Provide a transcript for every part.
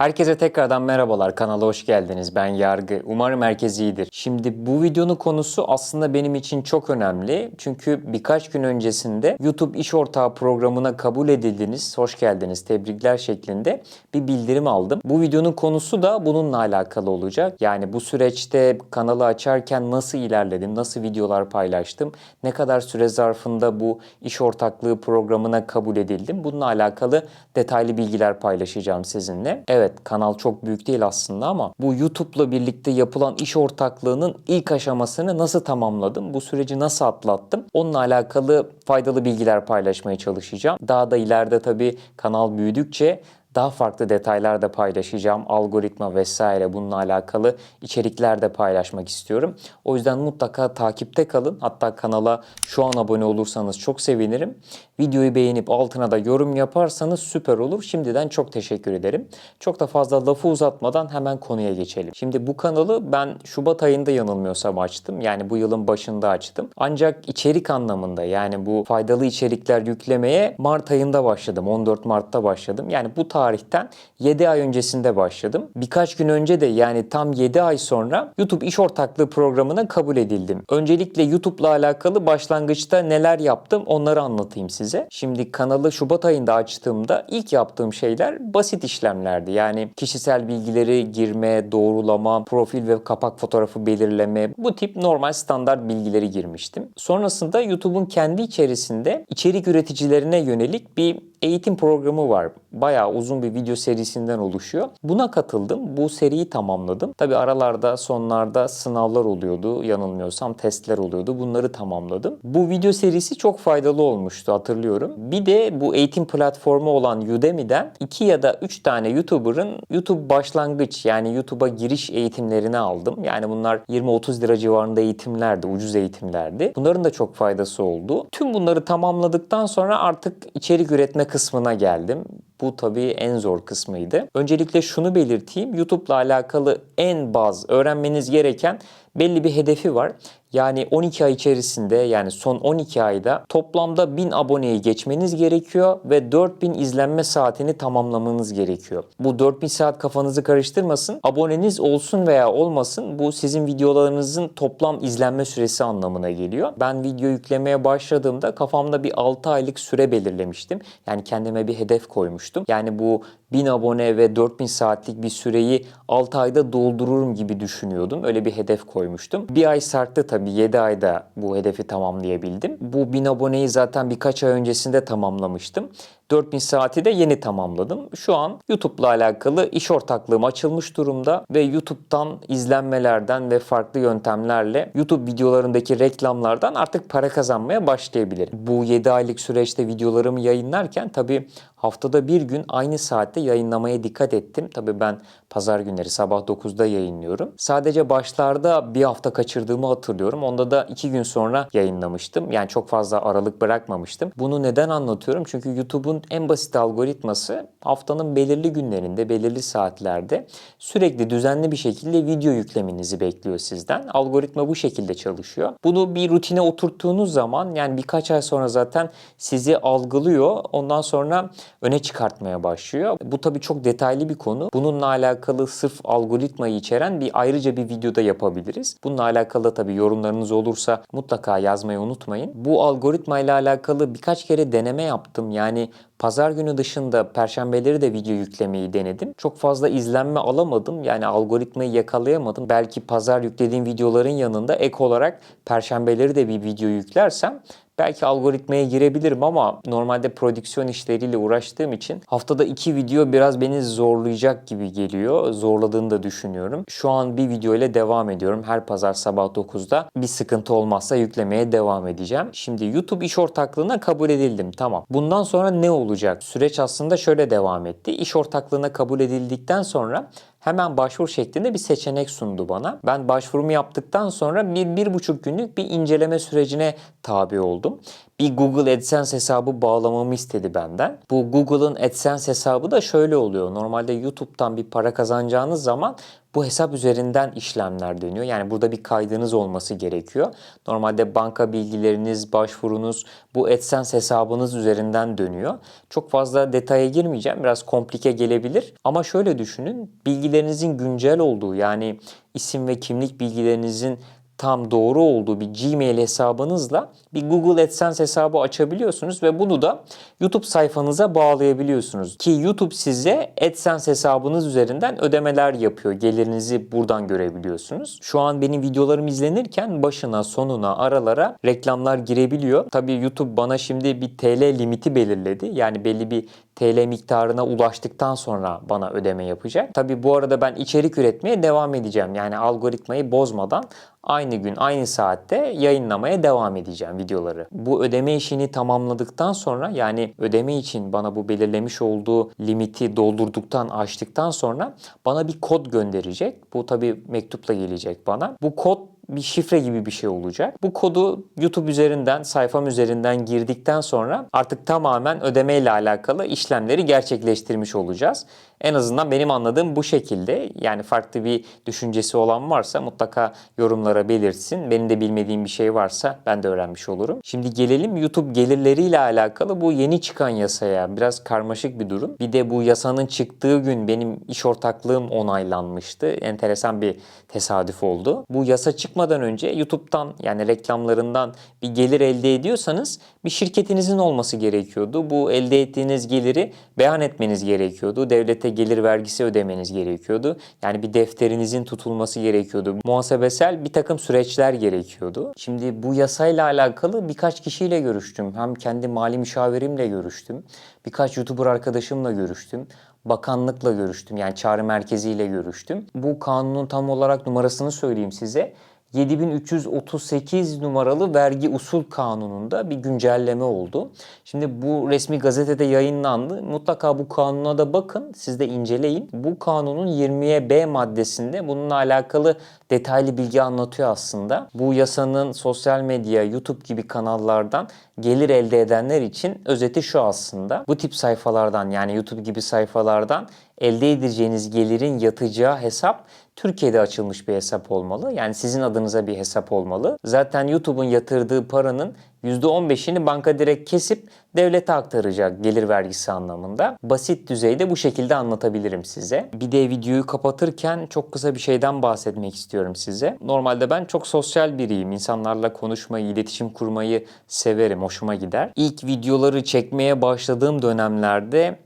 Herkese tekrardan merhabalar. Kanala hoş geldiniz. Ben Yargı. Umarım herkes iyidir. Şimdi bu videonun konusu aslında benim için çok önemli. Çünkü birkaç gün öncesinde YouTube iş ortağı programına kabul edildiniz. Hoş geldiniz. Tebrikler şeklinde bir bildirim aldım. Bu videonun konusu da bununla alakalı olacak. Yani bu süreçte kanalı açarken nasıl ilerledim, nasıl videolar paylaştım, ne kadar süre zarfında bu iş ortaklığı programına kabul edildim. Bununla alakalı detaylı bilgiler paylaşacağım sizinle. Evet kanal çok büyük değil aslında ama bu YouTube'la birlikte yapılan iş ortaklığının ilk aşamasını nasıl tamamladım? Bu süreci nasıl atlattım? Onunla alakalı faydalı bilgiler paylaşmaya çalışacağım. Daha da ileride tabii kanal büyüdükçe daha farklı detaylar da paylaşacağım. Algoritma vesaire bununla alakalı içerikler de paylaşmak istiyorum. O yüzden mutlaka takipte kalın. Hatta kanala şu an abone olursanız çok sevinirim. Videoyu beğenip altına da yorum yaparsanız süper olur. Şimdiden çok teşekkür ederim. Çok da fazla lafı uzatmadan hemen konuya geçelim. Şimdi bu kanalı ben Şubat ayında yanılmıyorsam açtım. Yani bu yılın başında açtım. Ancak içerik anlamında yani bu faydalı içerikler yüklemeye Mart ayında başladım. 14 Mart'ta başladım. Yani bu tarihten 7 ay öncesinde başladım. Birkaç gün önce de yani tam 7 ay sonra YouTube iş ortaklığı programına kabul edildim. Öncelikle YouTube'la alakalı başlangıçta neler yaptım onları anlatayım size. Şimdi kanalı Şubat ayında açtığımda ilk yaptığım şeyler basit işlemlerdi. Yani kişisel bilgileri girme, doğrulama, profil ve kapak fotoğrafı belirleme bu tip normal standart bilgileri girmiştim. Sonrasında YouTube'un kendi içerisinde içerik üreticilerine yönelik bir eğitim programı var. Bayağı uzun bir video serisinden oluşuyor. Buna katıldım. Bu seriyi tamamladım. Tabi aralarda sonlarda sınavlar oluyordu. Yanılmıyorsam testler oluyordu. Bunları tamamladım. Bu video serisi çok faydalı olmuştu hatırlıyorum. Bir de bu eğitim platformu olan Udemy'den 2 ya da 3 tane YouTuber'ın YouTube başlangıç yani YouTube'a giriş eğitimlerini aldım. Yani bunlar 20-30 lira civarında eğitimlerdi. Ucuz eğitimlerdi. Bunların da çok faydası oldu. Tüm bunları tamamladıktan sonra artık içerik üretme kısmına geldim. Bu tabii en zor kısmıydı. Öncelikle şunu belirteyim. YouTube'la alakalı en baz öğrenmeniz gereken belli bir hedefi var. Yani 12 ay içerisinde yani son 12 ayda toplamda 1000 aboneyi geçmeniz gerekiyor ve 4000 izlenme saatini tamamlamanız gerekiyor. Bu 4000 saat kafanızı karıştırmasın. Aboneniz olsun veya olmasın bu sizin videolarınızın toplam izlenme süresi anlamına geliyor. Ben video yüklemeye başladığımda kafamda bir 6 aylık süre belirlemiştim. Yani kendime bir hedef koymuştum. Yani bu 1000 abone ve 4000 saatlik bir süreyi 6 ayda doldururum gibi düşünüyordum. Öyle bir hedef koymuştum. Bir ay sarktı tabii 7 ayda bu hedefi tamamlayabildim. Bu 1000 aboneyi zaten birkaç ay öncesinde tamamlamıştım. 4000 saati de yeni tamamladım. Şu an YouTube'la alakalı iş ortaklığım açılmış durumda ve YouTube'dan izlenmelerden ve farklı yöntemlerle YouTube videolarındaki reklamlardan artık para kazanmaya başlayabilirim. Bu 7 aylık süreçte videolarımı yayınlarken tabii haftada bir gün aynı saatte yayınlamaya dikkat ettim. Tabii ben pazar günleri sabah 9'da yayınlıyorum. Sadece başlarda bir hafta kaçırdığımı hatırlıyorum. Onda da 2 gün sonra yayınlamıştım. Yani çok fazla aralık bırakmamıştım. Bunu neden anlatıyorum? Çünkü YouTube'un en basit algoritması haftanın belirli günlerinde, belirli saatlerde sürekli düzenli bir şekilde video yüklemenizi bekliyor sizden. Algoritma bu şekilde çalışıyor. Bunu bir rutine oturttuğunuz zaman yani birkaç ay sonra zaten sizi algılıyor. Ondan sonra öne çıkartmaya başlıyor. Bu tabii çok detaylı bir konu. Bununla alakalı sırf algoritmayı içeren bir ayrıca bir videoda yapabiliriz. Bununla alakalı tabii yorumlarınız olursa mutlaka yazmayı unutmayın. Bu algoritma ile alakalı birkaç kere deneme yaptım. Yani Pazar günü dışında perşembeleri de video yüklemeyi denedim. Çok fazla izlenme alamadım. Yani algoritmayı yakalayamadım. Belki pazar yüklediğim videoların yanında ek olarak perşembeleri de bir video yüklersem Belki algoritmaya girebilirim ama normalde prodüksiyon işleriyle uğraştığım için haftada iki video biraz beni zorlayacak gibi geliyor. Zorladığını da düşünüyorum. Şu an bir video ile devam ediyorum. Her pazar sabah 9'da bir sıkıntı olmazsa yüklemeye devam edeceğim. Şimdi YouTube iş ortaklığına kabul edildim. Tamam. Bundan sonra ne olacak? Süreç aslında şöyle devam etti. İş ortaklığına kabul edildikten sonra hemen başvur şeklinde bir seçenek sundu bana. Ben başvurumu yaptıktan sonra bir, bir buçuk günlük bir inceleme sürecine tabi oldum. bir Google AdSense hesabı bağlamamı istedi benden. Bu Google'ın AdSense hesabı da şöyle oluyor. Normalde YouTube'dan bir para kazanacağınız zaman bu hesap üzerinden işlemler dönüyor. Yani burada bir kaydınız olması gerekiyor. Normalde banka bilgileriniz, başvurunuz bu AdSense hesabınız üzerinden dönüyor. Çok fazla detaya girmeyeceğim. Biraz komplike gelebilir. Ama şöyle düşünün. Bilgilerinizin güncel olduğu yani isim ve kimlik bilgilerinizin tam doğru olduğu bir Gmail hesabınızla bir Google AdSense hesabı açabiliyorsunuz ve bunu da YouTube sayfanıza bağlayabiliyorsunuz. Ki YouTube size AdSense hesabınız üzerinden ödemeler yapıyor. Gelirinizi buradan görebiliyorsunuz. Şu an benim videolarım izlenirken başına, sonuna, aralara reklamlar girebiliyor. Tabii YouTube bana şimdi bir TL limiti belirledi. Yani belli bir TL miktarına ulaştıktan sonra bana ödeme yapacak. Tabii bu arada ben içerik üretmeye devam edeceğim. Yani algoritmayı bozmadan aynı gün aynı saatte yayınlamaya devam edeceğim videoları. Bu ödeme işini tamamladıktan sonra yani ödeme için bana bu belirlemiş olduğu limiti doldurduktan açtıktan sonra bana bir kod gönderecek. Bu tabii mektupla gelecek bana. Bu kod bir şifre gibi bir şey olacak. Bu kodu YouTube üzerinden, sayfam üzerinden girdikten sonra artık tamamen ödeme ile alakalı işlemleri gerçekleştirmiş olacağız. En azından benim anladığım bu şekilde. Yani farklı bir düşüncesi olan varsa mutlaka yorumlara belirtsin. Benim de bilmediğim bir şey varsa ben de öğrenmiş olurum. Şimdi gelelim YouTube gelirleriyle alakalı bu yeni çıkan yasaya. Biraz karmaşık bir durum. Bir de bu yasanın çıktığı gün benim iş ortaklığım onaylanmıştı. Enteresan bir tesadüf oldu. Bu yasa çıkmadan önce YouTube'dan yani reklamlarından bir gelir elde ediyorsanız bir şirketinizin olması gerekiyordu. Bu elde ettiğiniz geliri beyan etmeniz gerekiyordu. Devlete gelir vergisi ödemeniz gerekiyordu. Yani bir defterinizin tutulması gerekiyordu. Muhasebesel bir takım süreçler gerekiyordu. Şimdi bu yasayla alakalı birkaç kişiyle görüştüm. Hem kendi mali müşavirimle görüştüm. Birkaç YouTuber arkadaşımla görüştüm bakanlıkla görüştüm. Yani çağrı merkeziyle görüştüm. Bu kanunun tam olarak numarasını söyleyeyim size. 7338 numaralı vergi usul kanununda bir güncelleme oldu. Şimdi bu resmi gazetede yayınlandı. Mutlaka bu kanuna da bakın. Siz de inceleyin. Bu kanunun 20'ye B maddesinde bununla alakalı detaylı bilgi anlatıyor aslında. Bu yasanın sosyal medya, YouTube gibi kanallardan gelir elde edenler için özeti şu aslında. Bu tip sayfalardan yani YouTube gibi sayfalardan elde edeceğiniz gelirin yatacağı hesap Türkiye'de açılmış bir hesap olmalı. Yani sizin adınıza bir hesap olmalı. Zaten YouTube'un yatırdığı paranın %15'ini banka direkt kesip devlete aktaracak gelir vergisi anlamında. Basit düzeyde bu şekilde anlatabilirim size. Bir de videoyu kapatırken çok kısa bir şeyden bahsetmek istiyorum size. Normalde ben çok sosyal biriyim. İnsanlarla konuşmayı, iletişim kurmayı severim, hoşuma gider. İlk videoları çekmeye başladığım dönemlerde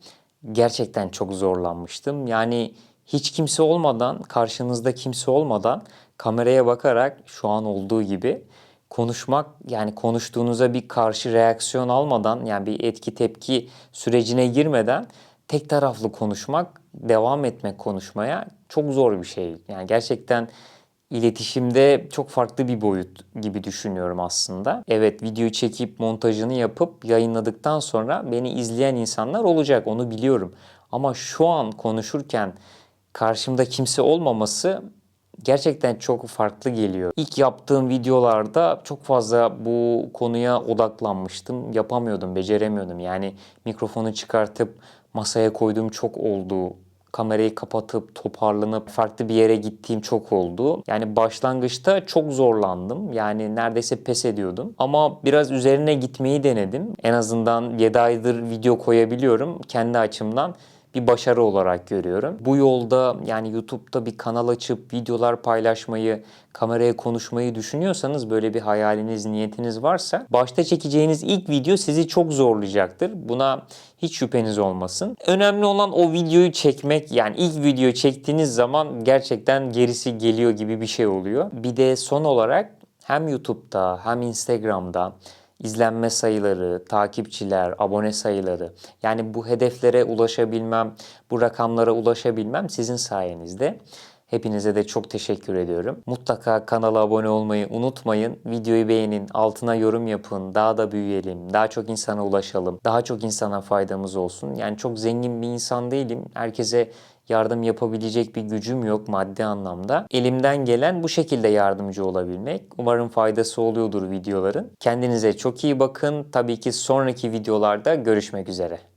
gerçekten çok zorlanmıştım. Yani hiç kimse olmadan, karşınızda kimse olmadan kameraya bakarak şu an olduğu gibi konuşmak yani konuştuğunuza bir karşı reaksiyon almadan yani bir etki tepki sürecine girmeden tek taraflı konuşmak, devam etmek konuşmaya çok zor bir şey. Yani gerçekten iletişimde çok farklı bir boyut gibi düşünüyorum aslında. Evet videoyu çekip montajını yapıp yayınladıktan sonra beni izleyen insanlar olacak onu biliyorum. Ama şu an konuşurken karşımda kimse olmaması gerçekten çok farklı geliyor. İlk yaptığım videolarda çok fazla bu konuya odaklanmıştım. Yapamıyordum, beceremiyordum. Yani mikrofonu çıkartıp masaya koyduğum çok oldu. Kamerayı kapatıp toparlanıp farklı bir yere gittiğim çok oldu. Yani başlangıçta çok zorlandım. Yani neredeyse pes ediyordum. Ama biraz üzerine gitmeyi denedim. En azından 7 aydır video koyabiliyorum. Kendi açımdan bir başarı olarak görüyorum. Bu yolda yani YouTube'da bir kanal açıp videolar paylaşmayı, kameraya konuşmayı düşünüyorsanız böyle bir hayaliniz, niyetiniz varsa başta çekeceğiniz ilk video sizi çok zorlayacaktır. Buna hiç şüpheniz olmasın. Önemli olan o videoyu çekmek yani ilk video çektiğiniz zaman gerçekten gerisi geliyor gibi bir şey oluyor. Bir de son olarak hem YouTube'da hem Instagram'da izlenme sayıları, takipçiler, abone sayıları yani bu hedeflere ulaşabilmem, bu rakamlara ulaşabilmem sizin sayenizde. Hepinize de çok teşekkür ediyorum. Mutlaka kanala abone olmayı unutmayın. Videoyu beğenin, altına yorum yapın. Daha da büyüyelim, daha çok insana ulaşalım. Daha çok insana faydamız olsun. Yani çok zengin bir insan değilim. Herkese yardım yapabilecek bir gücüm yok maddi anlamda. Elimden gelen bu şekilde yardımcı olabilmek. Umarım faydası oluyordur videoların. Kendinize çok iyi bakın. Tabii ki sonraki videolarda görüşmek üzere.